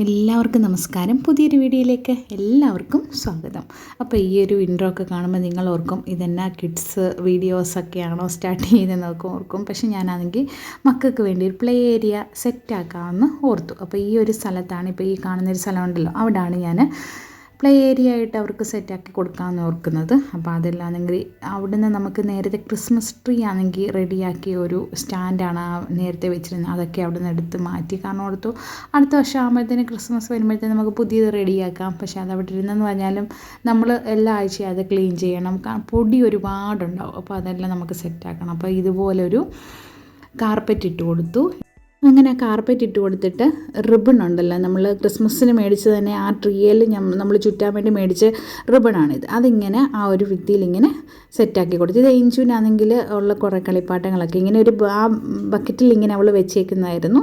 എല്ലാവർക്കും നമസ്കാരം. പുതിയൊരു വീഡിയോയിലേക്ക് എല്ലാവർക്കും സ്വാഗതം. അപ്പോൾ ഈ ഒരു ഇൻട്രോ ഒക്കെ കാണുമ്പോൾ നിങ്ങൾ ഓർക്കും ഇതെന്നാ കിഡ്സ് വീഡിയോസൊക്കെയാണോ സ്റ്റാർട്ട് ചെയ്തെന്നൊക്കെ ഓർക്കും. പക്ഷെ ഞാനാണെങ്കിൽ മക്കൾക്ക് വേണ്ടി ഒരു പ്ലേ ഏരിയ സെറ്റാക്കാമെന്ന് ഓർത്തു. അപ്പോൾ ഈ ഒരു സ്ഥലത്താണ് ഇപ്പോൾ ഈ കാണുന്നൊരു സ്ഥലമുണ്ടല്ലോ. അവിടെയാണ് ഞാൻ പ്ലേ ഏരിയ ആയിട്ട് അവർക്ക് സെറ്റാക്കി കൊടുക്കാമെന്ന് ഓർക്കുന്നത്. അപ്പോൾ അതല്ലാന്നെങ്കിൽ അവിടുന്ന് നമുക്ക് നേരത്തെ ക്രിസ്മസ് ട്രീ ആണെങ്കിൽ റെഡിയാക്കിയ ഒരു സ്റ്റാൻഡാണ് ആ നേരത്തെ വെച്ചിരുന്നത്. അതൊക്കെ അവിടെ നിന്ന് എടുത്ത് മാറ്റി. കാരണം ഓർത്തു അടുത്ത വർഷം ആകുമ്പോഴത്തേന് ക്രിസ്മസ് വരുമ്പോഴത്തേന് നമുക്ക് പുതിയത് റെഡിയാക്കാം പക്ഷേ അത് അവിടെ ഇരുന്നെന്ന് പറഞ്ഞാലും നമ്മൾ എല്ലാ ആഴ്ചയും അത് ക്ലീൻ ചെയ്യണം. പൊടി ഒരുപാടുണ്ടാവും. അപ്പോൾ അതെല്ലാം നമുക്ക് സെറ്റാക്കണം അപ്പോൾ ഇതുപോലൊരു കാർപ്പറ്റ് ഇട്ട് കൊടുത്തു. അങ്ങനെ കാർപ്പറ്റ് ഇട്ട് കൊടുത്തിട്ട് റിബൺ ഉണ്ടല്ലോ. നമ്മൾ ക്രിസ്മസിന് മേടിച്ച് തന്നെ ആ ട്രീയിൽ നമ്മൾ ചുറ്റാൻ വേണ്ടി മേടിച്ച റിബണാണിത് അതിങ്ങനെ ആ ഒരു വിദ്യയിൽ ഇങ്ങനെ സെറ്റാക്കി കൊടുത്തു. ഇത് എഞ്ചുവിനാണെങ്കിൽ ഉള്ള കുറേ കളിപ്പാട്ടങ്ങളൊക്കെ ഇങ്ങനെ ഒരു ആ ബക്കറ്റിൽ ഇങ്ങനെ അവൾ വെച്ചേക്കുന്നതായിരുന്നു.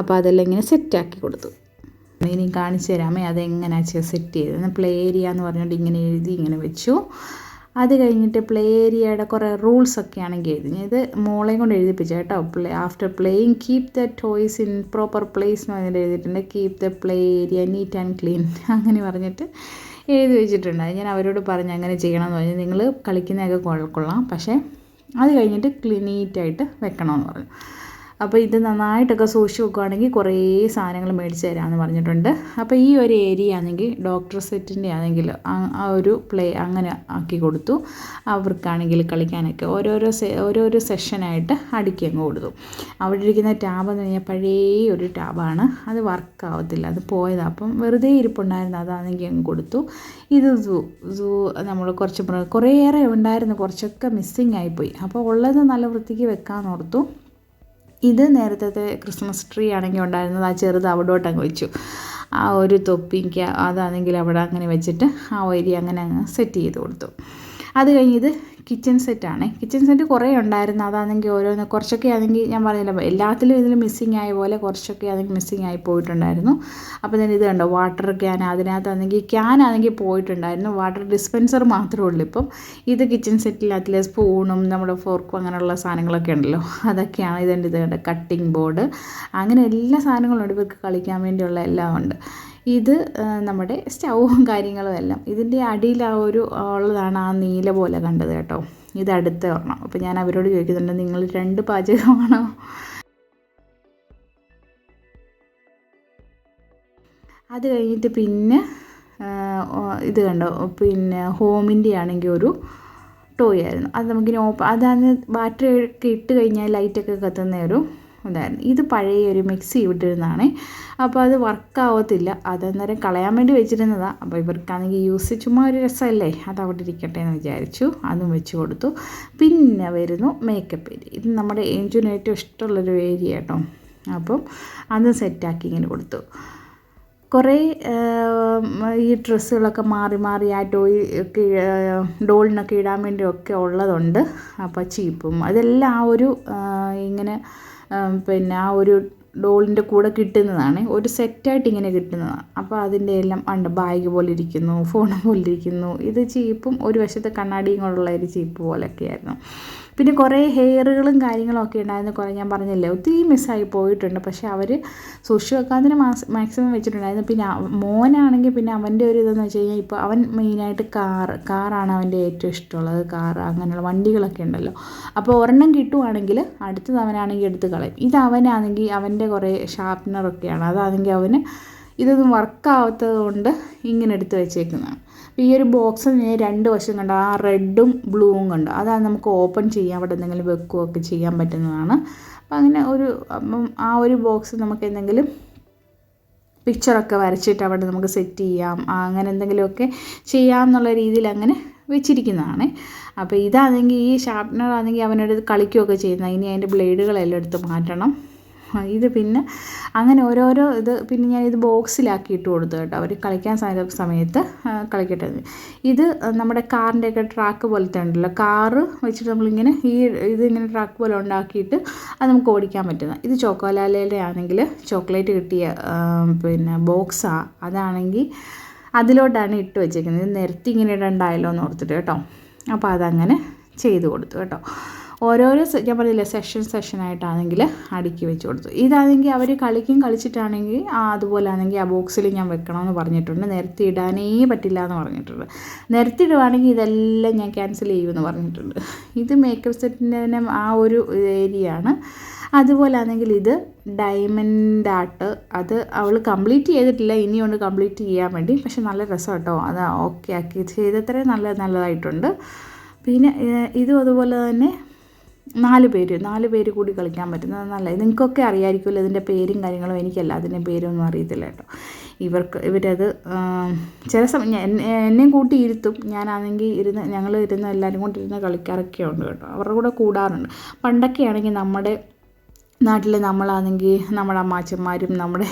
അപ്പോൾ അതെല്ലാം ഇങ്ങനെ സെറ്റാക്കി കൊടുത്തു. ഇനി കാണിച്ചു തരാമേ അതെങ്ങനെയാ സെറ്റ് ചെയ്തത്? പ്ലേ ഏരിയ എന്ന് പറഞ്ഞുകൊണ്ട് ഇങ്ങനെ എഴുതി ഇങ്ങനെ വെച്ചു. അത് കഴിഞ്ഞിട്ട് പ്ലേ ഏരിയയുടെ കുറേ റൂൾസ് ഒക്കെ ആണെങ്കിൽ എഴുതി. ഇത് മോളെയും കൊണ്ട് എഴുതിപ്പിച്ച കേട്ടോ. Play after playing keep the toys in proper place എന്ന് പറഞ്ഞിട്ട് എഴുതിയിട്ടുണ്ട്. Keep the play area neat and clean അങ്ങനെ പറഞ്ഞിട്ട് എഴുതി വെച്ചിട്ടുണ്ട്. ഞാൻ അവരോട് പറഞ്ഞ് അങ്ങനെ ചെയ്യണമെന്ന് പറഞ്ഞു. നിങ്ങൾ കളിക്കുന്നതൊക്കെ കൊള്ളാം. പക്ഷേ അത് കഴിഞ്ഞിട്ട് ക്ലീ നീറ്റായിട്ട് വെക്കണമെന്ന് പറഞ്ഞു. അപ്പോൾ ഇത് നന്നായിട്ടൊക്കെ സൂക്ഷിച്ച് വെക്കുകയാണെങ്കിൽ കുറേ സാധനങ്ങൾ മേടിച്ച് തരാമെന്ന് പറഞ്ഞിട്ടുണ്ട്. അപ്പോൾ ഈ ഒരു ഏരിയ ആണെങ്കിൽ ഡോക്ടർ സെറ്റിന്റെ ആണെങ്കിൽ ആ- ഒരു പ്ലേ അങ്ങനെ ആക്കി കൊടുത്തു. അവർക്കാണെങ്കിൽ കളിക്കാനൊക്കെ ഓരോരോ ഓരോരോ സെഷനായിട്ട് അടുക്കി അങ്ങ് കൊടുത്തു. അവിടെ ഇരിക്കുന്ന ടാബ് എന്ന് പറഞ്ഞാൽ പഴയ ഒരു ടാബാണ്. അത് വർക്ക് ആവത്തില്ല. അത് പോയതാണ് അപ്പം വെറുതെ ഇരിപ്പുണ്ടായിരുന്നു. അതാണെങ്കിൽ അങ്ങ് കൊടുത്തു. ഇത് സൂ സൂ നമ്മൾ കുറച്ച് കുറേയേറെ ഉണ്ടായിരുന്നു. കുറച്ചൊക്കെ മിസ്സിങ് ആയിപ്പോയി. അപ്പോൾ ഉള്ളത് നല്ല വൃത്തിക്ക് വെക്കാൻ ഓർത്തു. ഇത് നേരത്തെ ക്രിസ്മസ് ട്രീ ആണെങ്കിൽ ഉണ്ടായിരുന്നത് ആ ചെറുത് അവിടോട്ട് അങ്ങ് വെച്ചു. ആ ഒരു തൊപ്പിക്ക് അതാണെങ്കിൽ അവിടെ അങ്ങനെ വെച്ചിട്ട് ആ വരി അങ്ങനെ അങ്ങ് സെറ്റ് ചെയ്ത് കൊടുത്തു. അത് കഴിഞ്ഞ് ഇത് കിച്ചൺ സെറ്റാണ് കിച്ചൺ സെറ്റ് കുറേ ഉണ്ടായിരുന്നു. അതാണെങ്കിൽ ഓരോന്ന് കുറച്ചൊക്കെ ആണെങ്കിൽ ഞാൻ പറഞ്ഞില്ല എല്ലാത്തിലും ഇതിൽ മിസ്സിങ് ആയ പോലെ കുറച്ചൊക്കെ ആണെങ്കിൽ മിസ്സിങ് ആയി പോയിട്ടുണ്ടായിരുന്നു. അപ്പോൾ ഞാൻ ഇത് കണ്ടോ വാട്ടർ ക്യാൻ അതിനകത്താണെങ്കിൽ ക്യാൻ ആണെങ്കിൽ പോയിട്ടുണ്ടായിരുന്നു. വാട്ടർ ഡിസ്പെൻസർ മാത്രമേ ഉള്ളൂ ഇപ്പം. ഇത് കിച്ചൺ സെറ്റിനകത്തിലെ സ്പൂണും നമ്മുടെ ഫോർക്കും അങ്ങനെയുള്ള സാധനങ്ങളൊക്കെ ഉണ്ടല്ലോ. അതൊക്കെയാണ് ഇതിന്റെ ഇത് കട്ടിംഗ് ബോർഡ് അങ്ങനെ എല്ലാ സാധനങ്ങളും ഉണ്ട്. ഇവർക്ക് കളിക്കാൻ വേണ്ടിയുള്ള എല്ലാം ഉണ്ട്. ഇത് നമ്മുടെ സ്റ്റൗവും കാര്യങ്ങളും എല്ലാം. ഇതിന്റെ അടിയിൽ ആ ഒരു ഉള്ളതാണ് ആ നീല പോലെ കണ്ടത് കേട്ടോ. ഇത് അടുത്ത ഒരെണ്ണം. അപ്പോൾ ഞാൻ അവരോട് ചോദിക്കുന്നുണ്ട് നിങ്ങൾ രണ്ട് പാചകമാണോ? അത് കഴിഞ്ഞിട്ട് പിന്നെ ഇത് കണ്ടോ? പിന്നെ ഹോമിന്റെ ആണെങ്കിൽ ഒരു ടോയ് ആയിരുന്നു. അത് നമുക്കിനി ഓപ്പ അതാണ് ബാറ്ററി ഒക്കെ ഇട്ട് കഴിഞ്ഞാൽ ലൈറ്റൊക്കെ കത്തുന്ന ഒരു ഇതായിരുന്നു ഇത് പഴയ ഒരു മിക്സി വിട്ടിരുന്നതാണ് അപ്പോൾ അത് വർക്ക് ആവത്തില്ല. അതന്നേരം കളയാൻ വേണ്ടി വെച്ചിരുന്നതാണ് അപ്പോൾ ഇവർക്കാണെങ്കിൽ യൂസ് ചുമ്മാ ഒരു രസമല്ലേ? അത് അവിടെ ഇരിക്കട്ടെ എന്ന് വിചാരിച്ചു. അതും വെച്ച് കൊടുത്തു. പിന്നെ വരുന്നു മേക്കപ്പ് ഏരിയ ഇത് നമ്മുടെ ഏഞ്ചുവിന് ഏറ്റവും ഇഷ്ടമുള്ളൊരു ഏരിയ കേട്ടോ. അപ്പം അത് സെറ്റാക്കി ഇങ്ങനെ കൊടുത്തു. കുറേ ഈ ഡ്രസ്സുകളൊക്കെ മാറി മാറി ആ ഒക്കെ ഡോളിനൊക്കെ ഇടാൻ വേണ്ടിയൊക്കെ ഉള്ളതുണ്ട്. അപ്പോൾ ചീപ്പും. അതെല്ലാം ആ ഒരു ഇങ്ങനെ പിന്നെ ആ ഒരു ഡോളിന്റെ കൂടെ കിട്ടുന്നതാണ്. ഒരു സെറ്റായിട്ട് ഇങ്ങനെ കിട്ടുന്നതാണ്. അപ്പോൾ അതിന്റെ എല്ലാം ഉണ്ട്. ബാഗ് പോലെ ഇരിക്കുന്നു ഫോൺ പോലെ ഇരിക്കുന്നു. ഇത് ചീപ്പും ഒരു വശത്ത് കണ്ണാടിയും കൊണ്ടുള്ള ഒരു ചീപ്പ് പോലെയൊക്കെ ആയിരുന്നു പിന്നെ കുറേ ഹെയറുകളും കാര്യങ്ങളൊക്കെ ഉണ്ടായിരുന്നു കുറേ ഞാൻ പറഞ്ഞില്ലേ. ഒത്തിരി മിസ്സായി പോയിട്ടുണ്ട്. പക്ഷേ അവർ സൂക്ഷിച്ച് വെക്കാതിന് മാക്സിമം വെച്ചിട്ടുണ്ടായിരുന്നു. പിന്നെ മോനാണെങ്കിൽ പിന്നെ അവന്റെ ഒരു ഇതെന്ന് വെച്ച് കഴിഞ്ഞാൽ ഇപ്പോൾ അവൻ മെയിനായിട്ട് കാർ കാറാണ് അവന്റെ ഏറ്റവും ഇഷ്ടമുള്ളത്. കാർ അങ്ങനെയുള്ള വണ്ടികളൊക്കെ ഉണ്ടല്ലോ. അപ്പോൾ ഒരെണ്ണം കിട്ടുവാണെങ്കിൽ അടുത്തത് അവനാണെങ്കിൽ എടുത്ത് കളയും. ഇത് അവനാണെങ്കിൽ അവന്റെ കുറേ ഷാർപ്പ്നറൊക്കെയാണ് അതാണെങ്കിൽ അവന് ഇതൊന്നും വർക്കാവാത്തത് കൊണ്ട് ഇങ്ങനെ എടുത്ത് വെച്ചേക്കുന്നതാണ്. അപ്പോൾ ഈ ഒരു ബോക്സ് ഞാൻ രണ്ട് വശം കണ്ടു ആ റെഡും ബ്ലൂവും കണ്ടു അതാണ് നമുക്ക് ഓപ്പൺ ചെയ്യാൻ അവിടെ എന്തെങ്കിലും വെക്കുകയൊക്കെ ചെയ്യാൻ പറ്റുന്നതാണ്. അപ്പം അങ്ങനെ ഒരു അപ്പം ആ ഒരു ബോക്സ് നമുക്ക് എന്തെങ്കിലും പിക്ചറൊക്കെ വരച്ചിട്ട് അവിടെ നമുക്ക് സെറ്റ് ചെയ്യാം അങ്ങനെ എന്തെങ്കിലുമൊക്കെ ചെയ്യാം എന്നുള്ള രീതിയിൽ അങ്ങനെ വെച്ചിരിക്കുന്നതാണ്. അപ്പോൾ ഇതാണെങ്കിൽ ഈ ഷാർപ്നർ ആണെങ്കിൽ അവനോട് കളിക്കുകയൊക്കെ ചെയ്യുന്നത്. ഇനി അതിന്റെ ബ്ലേഡുകളെല്ലാം എടുത്ത് മാറ്റണം. ഇത് പിന്നെ അങ്ങനെ ഓരോരോ ഇത് പിന്നെ ഞാൻ ഇത് ബോക്സിലാക്കി ഇട്ട് കൊടുത്തു കേട്ടോ. അവർ കളിക്കാൻ സമയത്ത് കളിക്കട്ടെ. ഇത് നമ്മുടെ കാറിന്റെയൊക്കെ ട്രാക്ക് പോലത്തെ ഉണ്ടല്ലോ. കാറ് വെച്ചിട്ട് നമ്മളിങ്ങനെ ഈ ഇതിങ്ങനെ ട്രാക്ക് പോലെ ഉണ്ടാക്കിയിട്ട് അത് നമുക്ക് ഓടിക്കാൻ പറ്റുന്ന. ഇത് ചോക്കോലാലയുടെ ആണെങ്കിൽ ചോക്ലേറ്റ് കിട്ടിയ പിന്നെ ബോക്സാണ് അതാണെങ്കിൽ അതിലോട്ടാണ് ഇട്ട് വെച്ചേക്കുന്നത്. നിരത്തി ഇങ്ങനെ ഇടണ്ടായല്ലോ എന്ന് ഓർത്തിട്ട് കേട്ടോ. അപ്പോൾ അതങ്ങനെ ചെയ്തു കൊടുത്തു കേട്ടോ. ഓരോരോ ഞാൻ പറഞ്ഞില്ലേ സെഷൻ സെഷനായിട്ടാണെങ്കിൽ അടുക്കി വെച്ച് കൊടുത്തു. ഇതാണെങ്കിൽ അവർ കളിക്കും കളിച്ചിട്ടാണെങ്കിൽ അതുപോലെ ആണെങ്കിൽ ആ ബോക്സിൽ ഞാൻ വെക്കണമെന്ന് പറഞ്ഞിട്ടുണ്ട്. നിരത്തി ഇടാനേ പറ്റില്ല എന്ന് പറഞ്ഞിട്ടുണ്ട്. നിരത്തി ഇടുവാണെങ്കിൽ ഇതെല്ലാം ഞാൻ ക്യാൻസൽ ചെയ്യുമെന്ന് പറഞ്ഞിട്ടുണ്ട്. ഇത് മേക്കപ്പ് സെറ്റിന്റെ തന്നെ ആ ഒരു ഏരിയ ആണ്. അതുപോലെ ആണെങ്കിൽ ഇത് ഡയമണ്ട് ആട്ട് അത് അവൾ കംപ്ലീറ്റ് ചെയ്തിട്ടില്ല. ഇനിയുണ്ട് കംപ്ലീറ്റ് ചെയ്യാൻ വേണ്ടി. പക്ഷെ നല്ല രസം കേട്ടോ അത് ഓക്കെ ആക്കി. ചെയ്തത്രയും നല്ല നല്ലതായിട്ടുണ്ട്. പിന്നെ ഇതും അതുപോലെ തന്നെ നാല് പേര് നാല് പേര് കൂടി കളിക്കാൻ പറ്റുന്നത് നല്ല നിങ്ങൾക്കൊക്കെ അറിയാമായിരിക്കുമല്ലോ ഇതിന്റെ പേരും കാര്യങ്ങളും. എനിക്കല്ല അതിന്റെ പേരൊന്നും അറിയത്തില്ല കേട്ടോ. ഇവർക്ക് ഇവരത് ചില സമയം എന്നെയും കൂട്ടി ഇരുത്തും. ഞാനാണെങ്കിൽ ഇരുന്ന് ഞങ്ങൾ ഇരുന്ന് എല്ലാവരും കൂടി ഇരുന്ന് കളിക്കാറൊക്കെ ഉണ്ട് കേട്ടോ. അവരുടെ കൂടെ കൂടാറുണ്ട്. പണ്ടൊക്കെ ആണെങ്കിൽ നമ്മുടെ നാട്ടിൽ നമ്മളാണെങ്കിൽ നമ്മുടെ അമ്മാച്ചന്മാരും നമ്മുടെ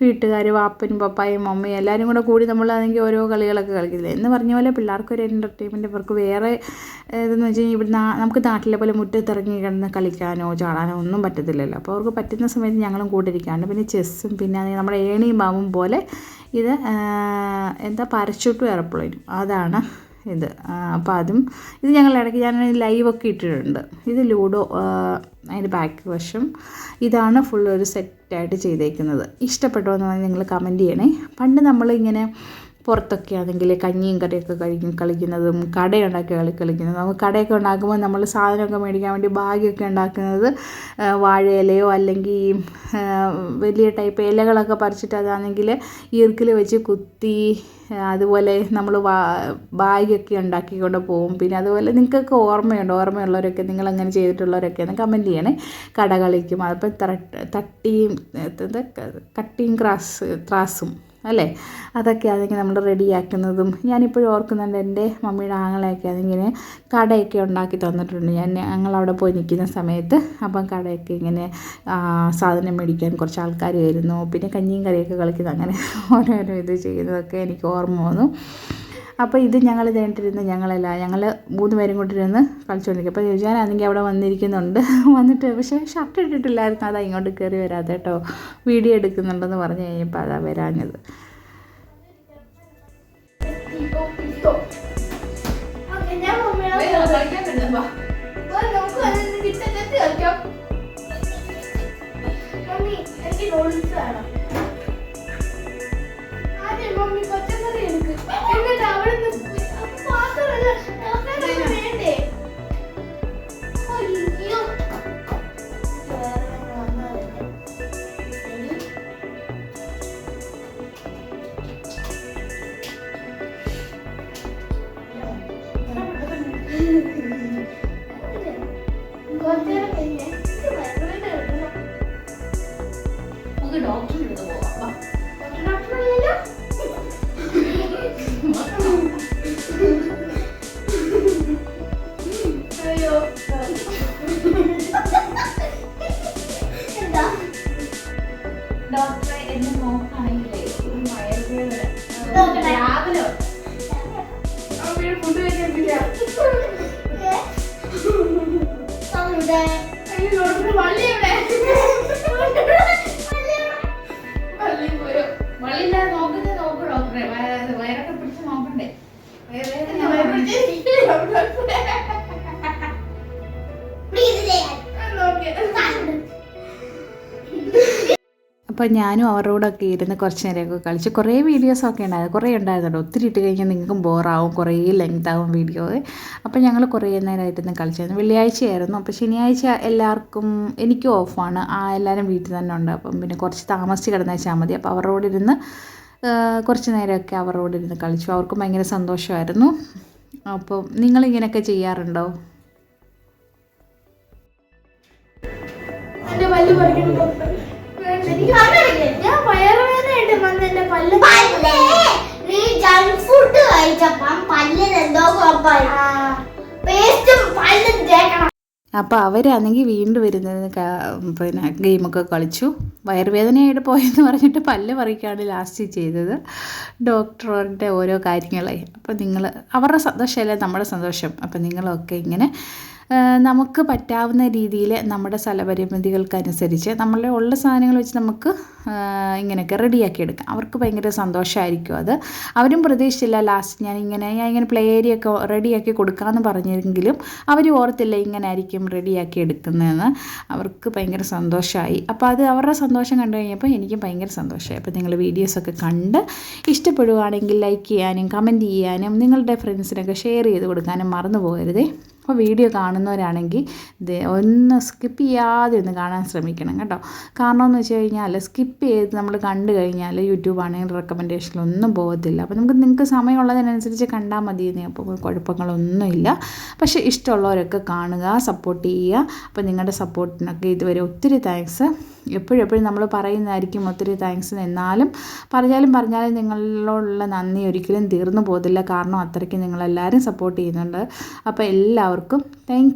വീട്ടുകാർ വാപ്പനും പപ്പായും മമ്മയും എല്ലാവരും കൂടെ കൂടി നമ്മളാണെങ്കിൽ ഓരോ കളികളൊക്കെ കളിക്കില്ലേ എന്ന് പറഞ്ഞ പോലെ പിള്ളേർക്ക് ഒരു എന്റർടൈൻമെന്റ് ഇവർക്ക് വേറെ ഇതെന്ന് വെച്ച് കഴിഞ്ഞാൽ ഇവിടെ നമുക്ക് നാട്ടിലെ പോലെ മുറ്റത്തിറങ്ങി കിടന്ന് കളിക്കാനോ ചാടാനോ ഒന്നും പറ്റത്തില്ലല്ലോ. അപ്പോൾ അവർക്ക് പറ്റുന്ന സമയത്ത് ഞങ്ങളും കൂടെ ഇരിക്കാണ്ട് പിന്നെ ചെസ്സും പിന്നെ നമ്മുടെ ഏണിയും മാവും പോലെ ഇത് എന്താ പാരച്യൂട്ടും എയർപ്ലെയിനും അതാണ് ഇത്. അപ്പോൾ അതും ഇത് ഞങ്ങൾ ഇടയ്ക്ക് ഞാൻ ലൈവൊക്കെ ഇട്ടിട്ടുണ്ട്. ഇത് ലൂഡോ അതിന്റെ ബാക്ക് വശം. ഇതാണ് ഫുൾ ഒരു സെറ്റായിട്ട് ചെയ്തേക്കുന്നത്. ഇഷ്ടപ്പെട്ടോ എന്ന് പറഞ്ഞാൽ നിങ്ങൾ കമന്റ് ചെയ്യണേ. പണ്ട് നമ്മളിങ്ങനെ പുറത്തൊക്കെ ആണെങ്കിൽ കഞ്ഞിയും കറിയൊക്കെ കഴിക്കും കളിക്കുന്നതും കടയുണ്ടാക്കി കളി കളിക്കുന്നതും. നമുക്ക് കടയൊക്കെ ഉണ്ടാക്കുമ്പോൾ നമ്മൾ സാധനമൊക്കെ മേടിക്കാൻ വേണ്ടി ബാഗിയൊക്കെ ഉണ്ടാക്കുന്നത് വാഴയിലയോ അല്ലെങ്കിൽ വലിയ ടൈപ്പ് ഇലകളൊക്കെ പറിച്ചിട്ട് അതാണെങ്കിൽ ഈർക്കിൽ വെച്ച് കുത്തി അതുപോലെ നമ്മൾ ബാഗൊക്കെ ഉണ്ടാക്കിക്കൊണ്ട് പോകും. പിന്നെ അതുപോലെ നിങ്ങൾക്കൊക്കെ ഓർമ്മയുണ്ട്? ഓർമ്മയുള്ളവരൊക്കെ നിങ്ങൾ അങ്ങനെ ചെയ്തിട്ടുള്ളവരൊക്കെ ഒന്ന് കമന്റ് ചെയ്യണേ. കട കളിക്കും അതിപ്പോൾ തട്ടിയും കട്ടിയും ക്രാസ് ത്രാസും അല്ലേ? അതൊക്കെ ആണെങ്കിൽ നമ്മൾ റെഡിയാക്കുന്നതും ഞാനിപ്പോഴും ഓർക്കുന്നുണ്ട് എന്റെ മമ്മിയുടെ ആങ്ങളെയൊക്കെ അതിങ്ങനെ കടയൊക്കെ ഉണ്ടാക്കി തന്നിട്ടുണ്ട്. ഞാൻ ഞങ്ങളവിടെ പോയി നിൽക്കുന്ന സമയത്ത് അപ്പം കടയൊക്കെ ഇങ്ങനെ സാധനം മേടിക്കാൻ കുറച്ച് ആൾക്കാർ വരുന്നു. പിന്നെ കഞ്ഞിയും കറിയൊക്കെ കളിക്കുന്നു. അങ്ങനെ ഓരോരോ ഇത് ചെയ്യുന്നതൊക്കെ എനിക്ക് ഓർമ്മ വന്നു. അപ്പോൾ ഇത് ഞങ്ങൾ കഴിഞ്ഞിട്ടിരുന്ന് ഞങ്ങളല്ല ഞങ്ങൾ മൂന്ന് പേരും കൂട്ടിരുന്ന് കളിച്ചുകൊണ്ടിരിക്കും. അപ്പോൾ യുജാനാണെങ്കിൽ അവിടെ വന്നിരിക്കുന്നുണ്ട്. വന്നിട്ട് പക്ഷേ ഷർട്ട് ഇട്ടിട്ടില്ലായിരുന്നു. അതാ ഇങ്ങോട്ട് കയറി വരാതെ കേട്ടോ. വീഡിയോ എടുക്കുന്നുണ്ടെന്ന് പറഞ്ഞു കഴിഞ്ഞപ്പോൾ അതാ വരാഞ്ഞത്. ഇട്ടോ. Okay, Yes, yes, yes. Food കഴിച്ചിട്ടില്ല. വള്ളി എവിടെ? വള്ളി പോയോ? വള്ളിയില്ലാതെ നോക്കുന്നത് നോക്ക് ഡോക്ടറെ. വയ- വയറൊക്കെ പിടിച്ച് നോക്കണ്ടേ? വയറുവേദന അപ്പോൾ ഞാനും അവരുടെ കൂടെ ഒക്കെ ഇരുന്ന് കുറച്ച് നേരമൊക്കെ കളിച്ച് കുറേ വീഡിയോസൊക്കെ ഉണ്ടായിരുന്നു. കുറേ ഉണ്ടായിരുന്നുണ്ട് ഒത്തിരി ഇട്ട് കഴിഞ്ഞാൽ നിങ്ങൾക്കും ബോറാവും കുറേ ലെങ്ത് ആവും വീഡിയോ അപ്പോൾ ഞങ്ങൾ കുറേ നേരമായിട്ടിരുന്ന് കളിച്ചായിരുന്നു. വെള്ളിയാഴ്ചയായിരുന്നു. അപ്പോൾ ശനിയാഴ്ച എല്ലാവർക്കും എനിക്കും ഓഫാണ് ആ എല്ലാവരും വീട്ടിൽ തന്നെ ഉണ്ട്. അപ്പം പിന്നെ കുറച്ച് താമസിച്ച് കിടന്നേച്ചാൽ മതി. അപ്പോൾ അവരുടെ ഇരുന്ന് കുറച്ച് നേരമൊക്കെ അവരുടെ ഇരുന്ന് കളിച്ചു. അവർക്കും ഭയങ്കര സന്തോഷമായിരുന്നു. അപ്പോൾ നിങ്ങളിങ്ങനെയൊക്കെ ചെയ്യാറുണ്ടോ? എന്റെ നീ ജങ്ക് ഫുഡ് കഴിച്ചപ്പം പല്ലിന് എന്തോ കുഴപ്പമായി പേസ്റ്റും പല്ലും തേക്കണം അപ്പോൾ അവരാണെങ്കിൽ വീണ്ടും വരുന്നത് ക- പിന്നെ ഗെയിമൊക്കെ കളിച്ചു. വയറുവേദനയായിട്ട് പോയെന്ന് പറഞ്ഞിട്ട് പല്ല് പറിക്കാണ് ലാസ്റ്റ് ചെയ്തത്. ഡോക്ടറുടെ ഓരോ കാര്യങ്ങളെ. അപ്പോൾ നിങ്ങൾ അവരുടെ സന്തോഷമല്ലേ നമ്മുടെ സന്തോഷം? അപ്പോൾ നിങ്ങളൊക്കെ ഇങ്ങനെ നമുക്ക് പറ്റാവുന്ന രീതിയിൽ നമ്മുടെ സ്ഥലപരിമിതികൾക്കനുസരിച്ച് നമ്മളുടെ ഉള്ള സാധനങ്ങൾ വെച്ച് നമുക്ക് ഇങ്ങനെയൊക്കെ റെഡിയാക്കി എടുക്കാം. അവർക്ക് ഭയങ്കര സന്തോഷമായിരിക്കും അത്. അവരും പ്രതീക്ഷിച്ചില്ല ലാസ്റ്റ് ഞാൻ ഇങ്ങനെ ഞാൻ ഇങ്ങനെ പ്ലേ ഏരിയ ഒക്കെ റെഡിയാക്കി കൊടുക്കാമെന്ന് പറഞ്ഞെങ്കിലും അവർ ഓർത്തില്ല ഇങ്ങനെ ആയിരിക്കും റെഡിയാക്കി എടുക്കുന്നതെന്ന്. അവർക്ക് ഭയങ്കര സന്തോഷമായി അപ്പോൾ അത് അവരുടെ സന്തോഷം കണ്ടു കഴിഞ്ഞപ്പോൾ എനിക്കും ഭയങ്കര സന്തോഷമായി അപ്പോൾ നിങ്ങൾ വീഡിയോസൊക്കെ കണ്ട് ഇഷ്ടപ്പെടുവാണെങ്കിൽ ലൈക്ക് ചെയ്യാനും കമന്റ് ചെയ്യാനും നിങ്ങളുടെ ഫ്രണ്ട്സിനൊക്കെ ഷെയർ ചെയ്ത് കൊടുക്കാനും മറന്നു പോകരുതേ. അപ്പോൾ വീഡിയോ കാണുന്നവരാണെങ്കിൽ ഒന്ന് സ്കിപ്പ് ചെയ്യാതെ ഒന്ന് കാണാൻ ശ്രമിക്കണം കേട്ടോ. കാരണം എന്ന് വെച്ച് കഴിഞ്ഞാൽ സ്കിപ്പ് ചെയ്ത് നമ്മൾ കണ്ടു കഴിഞ്ഞാൽ യൂട്യൂബ് ആണെങ്കിൽ റെക്കമെൻഡേഷനിലൊന്നും പോകത്തില്ല. അപ്പോൾ നമുക്ക് നിങ്ങൾക്ക് സമയമുള്ളതിനനുസരിച്ച് കണ്ടാൽ മതി അപ്പോൾ കുഴപ്പങ്ങളൊന്നുമില്ല. പക്ഷേ ഇഷ്ടമുള്ളവരൊക്കെ കാണുക സപ്പോർട്ട് ചെയ്യുക. അപ്പോൾ നിങ്ങളുടെ സപ്പോർട്ടിനൊക്കെ ഇതുവരെ ഒത്തിരി താങ്ക്സ് എപ്പോഴും എപ്പോഴും നമ്മൾ പറയുന്നതായിരിക്കും ഒത്തിരി താങ്ക്സ് എന്നാലും പറഞ്ഞാലും പറഞ്ഞാലും നിങ്ങളോടുള്ള നന്ദി ഒരിക്കലും തീർന്നു പോകത്തില്ല. കാരണം അത്രയ്ക്ക് നിങ്ങളെല്ലാവരും സപ്പോർട്ട് ചെയ്യുന്നുണ്ട്. അപ്പോൾ എല്ലാവർക്കും താങ്ക്